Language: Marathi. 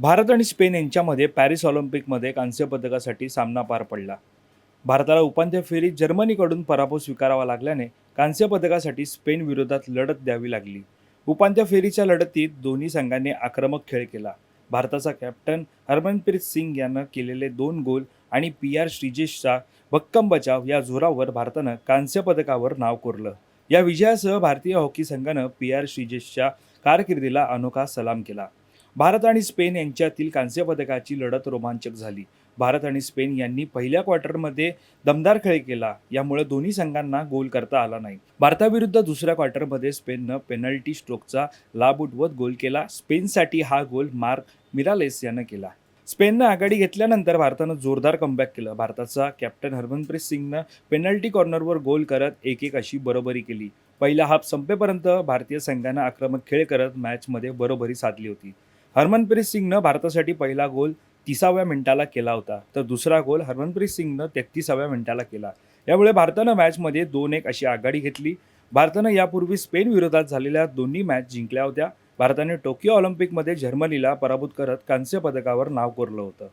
भारत आणि स्पेन यांच्यामध्ये पॅरिस ऑलिम्पिकमध्ये कांस्य पदकासाठी सामना पार पडला. भारताला उपांत्य फेरीत जर्मनीकडून पराभव स्वीकारावा लागल्याने कांस्य पदकासाठी स्पेन विरोधात लढत द्यावी लागली. उपांत्य फेरीच्या लढतीत दोन्ही संघांनी आक्रमक खेळ केला. भारताचा कॅप्टन हरमनप्रीत सिंग यानं केलेले दोन गोल आणि पी आर श्रीजेशचा भक्कम बचाव या जोरावर भारतानं कांस्य पदकावर नाव कोरलं. या विजयासह भारतीय हॉकी संघानं पी आर श्रीजेशच्या कारकिर्दीला अनोखा सलाम केला. भारत आणि स्पेन यांच्यातील कांस्य पदकाची लढत रोमांचक झाली. भारत आणि स्पेन यांनी पहिल्या क्वार्टरमध्ये दमदार खेळ केला यामुळे दोन्ही संघांना गोल करता आला नाही. भारताविरुद्ध दुसऱ्या क्वार्टरमध्ये स्पेननं पेनल्टी स्ट्रोकचा लाभ उठवत गोल केला. स्पेनसाठी हा गोल मार्क मिरालेस यानं केला. स्पेननं आघाडी घेतल्यानंतर भारतानं जोरदार कमबॅक केलं. भारताचा कॅप्टन हरमनप्रीत सिंगनं पेनल्टी कॉर्नरवर गोल करत एक एक अशी बरोबरी केली. पहिला हाफ संपेपर्यंत भारतीय संघानं आक्रमक खेळ करत मॅचमध्ये बरोबरी साधली होती. हरमनप्रीत सिंगनं भारतासाठी पहिला गोल तिसाव्या मिनिटाला केला होता तर दुसरा गोल हरमनप्रीत सिंगनं तेहतीसाव्या मिनिटाला केला. यामुळे भारतानं मॅचमध्ये दोन एक अशी आघाडी घेतली. भारतानं यापूर्वी स्पेन विरोधात झालेल्या दोन्ही मॅच जिंकल्या होत्या. भारताने टोकियो ऑलिम्पिकमध्ये जर्मनीला पराभूत करत कांस्य पदकावर नाव कोरलं होतं.